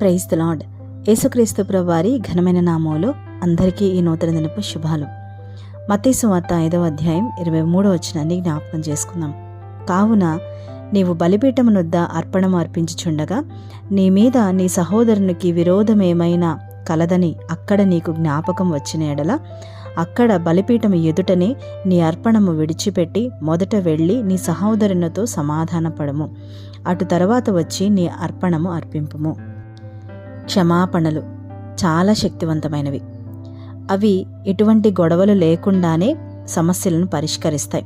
Praise the lord యేసుక్రీస్తు వారి ఘనమైన నామంలో అందరికీ ఈ నూతన దినపు శుభాలు. మత్తేసు వార్త ఐదవ అధ్యాయం ఇరవై మూడో వచనాన్ని జ్ఞాపకం చేసుకుందాం. కావున నీవు బలిపీఠమునొద్ద అర్పణం అర్పించుచుండగా నీ మీద నీ సహోదరునికి విరోధమేమైనా కలదని అక్కడ నీకు జ్ఞాపకం వచ్చిన ఎడల అక్కడ బలిపీఠము ఎదుటనే నీ అర్పణము విడిచిపెట్టి మొదట వెళ్ళి నీ సహోదరునితో సమాధానపడము. అటు తర్వాత వచ్చి నీ అర్పణము అర్పింపుము. క్షమాపణలు చాలా శక్తివంతమైనవి. అవి ఎటువంటి గొడవలు లేకుండానే సమస్యలను పరిష్కరిస్తాయి.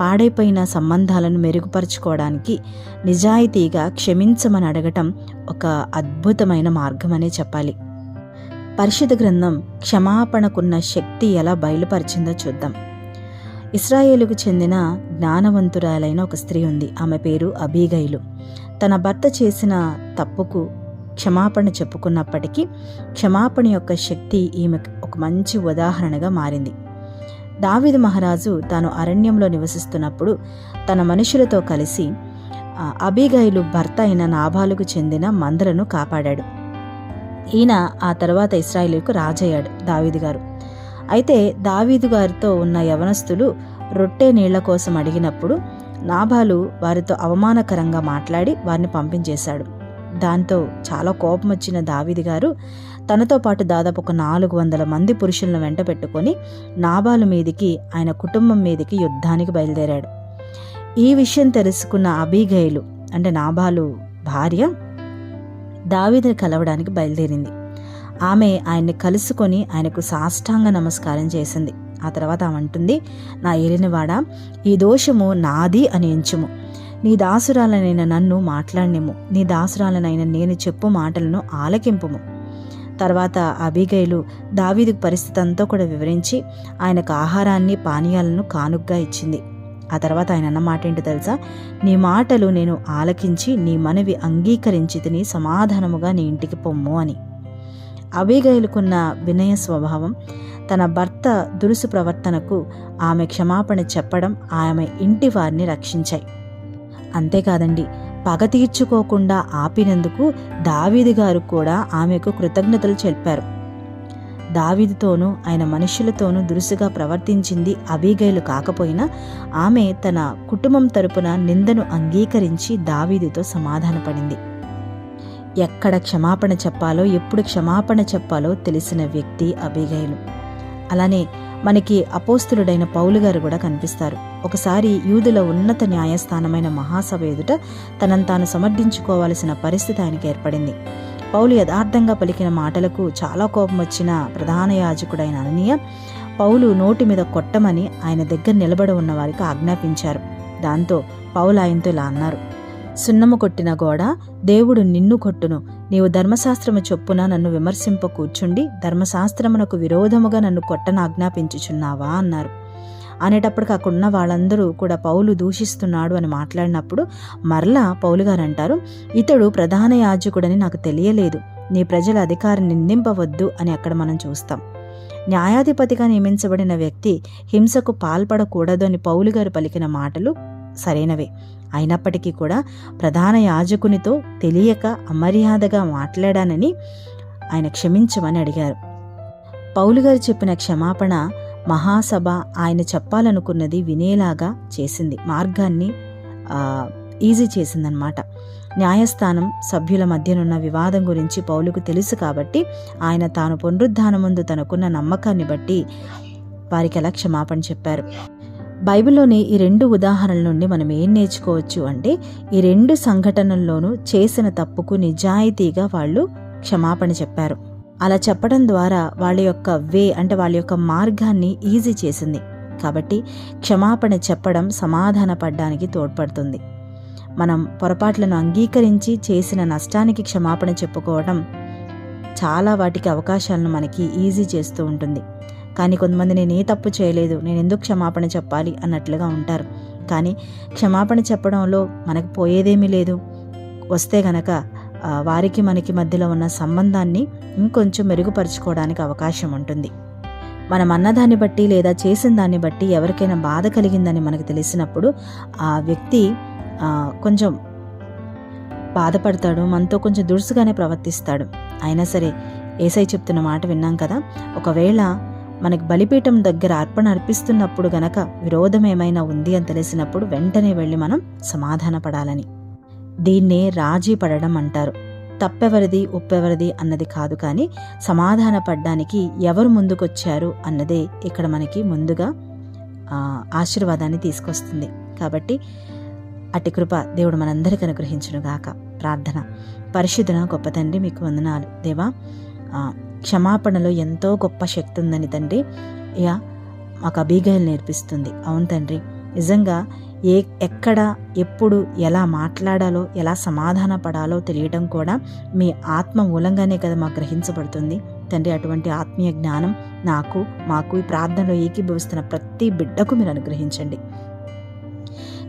పాడైపోయిన సంబంధాలను మెరుగుపరుచుకోవడానికి నిజాయితీగా క్షమించమని అడగటం ఒక అద్భుతమైన మార్గమనే చెప్పాలి. పరిశుద్ధ గ్రంథం క్షమాపణకున్న శక్తి ఎలా బయలుపరిచిందో చూద్దాం. ఇస్రాయేలుకు చెందిన జ్ఞానవంతురాలైన ఒక స్త్రీ ఉంది. ఆమె పేరు అబీగైలు. తన భర్త చేసిన తప్పుకు క్షమాపణ చెప్పుకున్నప్పటికీ క్షమాపణ యొక్క శక్తి ఈమె ఒక మంచి ఉదాహరణగా మారింది. దావిదు మహారాజు తాను అరణ్యంలో నివసిస్తున్నప్పుడు తన మనుషులతో కలిసి ఆ, భర్త అయిన నాభాలుకు చెందిన మందలను కాపాడాడు. ఈయన ఆ తర్వాత ఇస్రాయేలుకు రాజయ్యాడు దావీదు గారు. అయితే దావీదు గారితో ఉన్న యవనస్తులు రొట్టె నీళ్ళ కోసం అడిగినప్పుడు నాభాలు వారితో అవమానకరంగా మాట్లాడి వారిని పంపించేశాడు. దాంతో చాలా కోపం వచ్చిన దావిది గారు తనతో పాటు దాదాపు ఒక నాలుగు వందల మంది పురుషులను వెంట పెట్టుకొని నాబాలు మీదికి ఆయన కుటుంబం మీదికి యుద్ధానికి బయలుదేరాడు. ఈ విషయం తెలుసుకున్న అబీగైలు అంటే నాబాలు భార్య దావీదుని కలవడానికి బయలుదేరింది. ఆమె ఆయన్ని కలుసుకొని ఆయనకు సాష్టాంగ నమస్కారం చేసింది. ఆ తర్వాత ఆమె అంటుంది నా ఏలినవాడ ఈ దోషము నాది అని ఎంచుము. నీ దాసురాలనైన నన్ను మాట్లాడినెము. నీ దాసురాలనైన నేను చెప్పు మాటలను ఆలకింపము. తర్వాత అబిగైలు దావీదు పరిస్థితి అంతా కూడా వివరించి ఆయనకు ఆహారాన్ని పానీయాలను కానుగ్గా ఇచ్చింది. ఆ తర్వాత ఆయన అన్న మాట ఏంటో తెలుసా? నీ మాటలు నేను ఆలకించి నీ మనవి అంగీకరించి తిని సమాధానముగా నీ ఇంటికి పొమ్ము అని. అబిగైలుకున్న వినయ స్వభావం తన భర్త దురుసు ప్రవర్తనకు ఆమె క్షమాపణ చెప్పడం ఆమె ఇంటి వారిని రక్షించాయి. అంతేకాదండి. పగ తీర్చుకోకుండా ఆపినందుకు దావీది గారు కూడా ఆమెకు కృతజ్ఞతలు చెప్పారు. దావీదితోనూ ఆయన మనుషులతోనూ దురుసుగా ప్రవర్తించింది అబీగైలు కాకపోయినా ఆమె తన కుటుంబం తరపున నిందను అంగీకరించి దావీదితో సమాధానపడింది. ఎక్కడ క్షమాపణ చెప్పాలో ఎప్పుడు క్షమాపణ చెప్పాలో తెలిసిన వ్యక్తి అబీగైలు. అలానే మనకి అపోస్తులుడైన పౌలు గారు కూడా కనిపిస్తారు. ఒకసారి యూదుల ఉన్నత న్యాయస్థానమైన మహాసభ ఎదుట తనను తాను సమర్థించుకోవాల్సిన పరిస్థితి ఆయనకి ఏర్పడింది. పౌలు యథార్థంగా పలికిన మాటలకు చాలా కోపం వచ్చిన ప్రధాన యాజకుడైన అననీయ పౌలు నోటి మీద కొట్టమని ఆయన దగ్గర నిలబడి ఉన్న వారికి ఆజ్ఞాపించారు. దాంతో పౌలు ఆయనతో ఇలా అన్నారు సున్నము కొట్టిన గోడ దేవుడు నిన్ను కొట్టును. నీవు ధర్మశాస్త్రము చొప్పున నన్ను విమర్శింప కూర్చుండి ధర్మశాస్త్రమునకు విరోధముగా నన్ను కొట్టను ఆజ్ఞాపించుచున్నావా అన్నారు. అనేటప్పటికి అక్కడున్న వాళ్ళందరూ కూడా పౌలు దూషిస్తున్నాడు అని మాట్లాడినప్పుడు మరలా పౌలు గారు అంటారు ఇతడు ప్రధాన యాజకుడని నాకు తెలియలేదు. నీ ప్రజల అధికారం నిందింపవద్దు అని అక్కడ మనం చూస్తాం. న్యాయాధిపతిగా నియమించబడిన వ్యక్తి హింసకు పాల్పడకూడదు అని పౌలు గారు పలికిన మాటలు సరైనవే. అయినప్పటికీ కూడా ప్రధాన యాజకునితో తెలియక అమర్యాదగా మాట్లాడానని ఆయన క్షమించమని అడిగారు. పౌలు గారు చెప్పిన క్షమాపణ మహాసభ ఆయన చెప్పాలనుకున్నది వినేలాగా చేసింది. మార్గాన్ని ఈజీ చేసిందనమాట న్యాయస్థానం సభ్యుల మధ్యనున్న వివాదం గురించి పౌలుకు తెలుసు కాబట్టి ఆయన తాను పునరుద్ధానముందు తనకున్న నమ్మకాన్ని బట్టి వారికి ఎలా క్షమాపణ చెప్పారు. బైబిల్లోని ఈ రెండు ఉదాహరణల నుండి మనం ఏం నేర్చుకోవచ్చు అంటే ఈ రెండు సంఘటనల్లోనూ చేసిన తప్పుకు నిజాయితీగా వాళ్ళు క్షమాపణ చెప్పారు. అలా చెప్పడం ద్వారా వాళ్ళ యొక్క వే అంటే వాళ్ళ యొక్క మార్గాన్ని ఈజీ చేసింది. కాబట్టి క్షమాపణ చెప్పడం సమాధానపడడానికి తోడ్పడుతుంది. మనం పొరపాట్లను అంగీకరించి చేసిన నష్టానికి క్షమాపణ చెప్పుకోవడం చాలా వాటికి అవకాశాలను మనకి ఈజీ చేస్తూ ఉంటుంది. కానీ కొంతమంది నేను ఏ తప్పు చేయలేదు నేను ఎందుకు క్షమాపణ చెప్పాలి అన్నట్లుగా ఉంటారు. కానీ క్షమాపణ చెప్పడంలో మనకు పోయేదేమీ లేదు. వస్తే గనక వారికి మనకి మధ్యలో ఉన్న సంబంధాన్ని ఇంకొంచెం మెరుగుపరుచుకోవడానికి అవకాశం ఉంటుంది. మనం అన్నదాన్ని బట్టి లేదా చేసిన దాన్ని బట్టి ఎవరికైనా బాధ కలిగిందని మనకు తెలిసినప్పుడు ఆ వ్యక్తి కొంచెం బాధపడతాడు మనతో కొంచెం దురుసుగానే ప్రవర్తిస్తాడు. అయినా సరే ఏసై చెప్తున్న మాట విన్నాం కదా? ఒకవేళ మనకి బలిపీఠం దగ్గర అర్పణ అర్పిస్తున్నప్పుడు గనక విరోధం ఏమైనా ఉంది అని తెలిసినప్పుడు వెంటనే వెళ్ళి మనం సమాధానపడాలని. దీన్నే రాజీ పడడం అంటారు. తప్పెవరిది ఉప్పెవరిది అన్నది కాదు కానీ సమాధాన పడ్డానికి ఎవరు ముందుకొచ్చారు అన్నదే ఇక్కడ మనకి ముందుగా ఆశీర్వాదాన్ని తీసుకొస్తుంది. కాబట్టి అట్టి కృప దేవుడు మనందరికీ అనుగ్రహించును గాక ప్రార్థన. పరిశుద్ధన గొప్ప తండ్రి మీకు వందనాలు. దేవా క్షమాపణలో ఎంతో గొప్ప శక్తి ఉందని తండ్రి. ఇక మాకు అబీగాయలు నేర్పిస్తుంది. అవును తండ్రి. నిజంగా ఏ ఎక్కడ ఎప్పుడు ఎలా మాట్లాడాలో ఎలా సమాధాన పడాలో తెలియడం కూడా మీ ఆత్మ మూలంగానే కదా మాకు గ్రహించబడుతుంది. తండ్రి అటువంటి ఆత్మీయ జ్ఞానం నాకు మాకు ఈ ప్రార్థనలో ఏకీభవిస్తున్న ప్రతి బిడ్డకు మీరు అనుగ్రహించండి.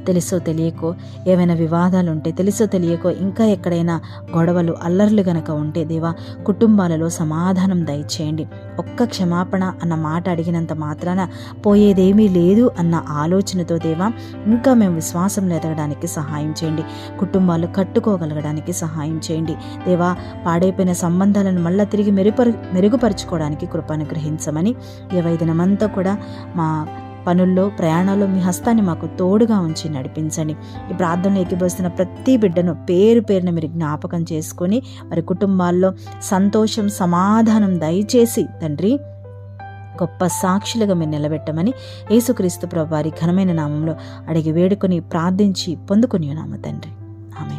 తెలుసో తెలియకో ఏమైనా వివాదాలు ఉంటే తెలుసో తెలియకో ఇంకా ఎక్కడైనా గొడవలు అల్లర్లు గనక ఉంటే దేవా కుటుంబాలలో సమాధానం దయచేయండి. ఒక్క క్షమాపణ అన్న మాట అడిగినంత మాత్రాన పోయేదేమీ లేదు అన్న ఆలోచనతో దేవా ఇంకా మేము విశ్వాసంలో ఎదగడానికి సహాయం చేయండి. కుటుంబాలు కట్టుకోగలగడానికి సహాయం చేయండి. దేవా పాడైపోయిన సంబంధాలను మళ్ళా తిరిగి మెరుగుపరు మెరుగుపరుచుకోవడానికి కృపను గ్రహించమని ఏ దినమంతా కూడా మా పనుల్లో ప్రయాణాల్లో మీ హస్తాన్ని మాకు తోడుగా ఉంచి నడిపించండి. ఈ ప్రార్థనలో ఎక్కిపోస్తున్న ప్రతి బిడ్డను పేరు పేరున మీరు జ్ఞాపకం చేసుకొని వారి కుటుంబాల్లో సంతోషం సమాధానం దయచేసి తండ్రి గొప్ప సాక్షులుగా మీరు నిలబెట్టమని యేసుక్రీస్తు ప్రభు వారి ఘనమైన నామంలో అడిగి వేడుకొని ప్రార్థించి పొందుకుని నామ తండ్రి. ఆమె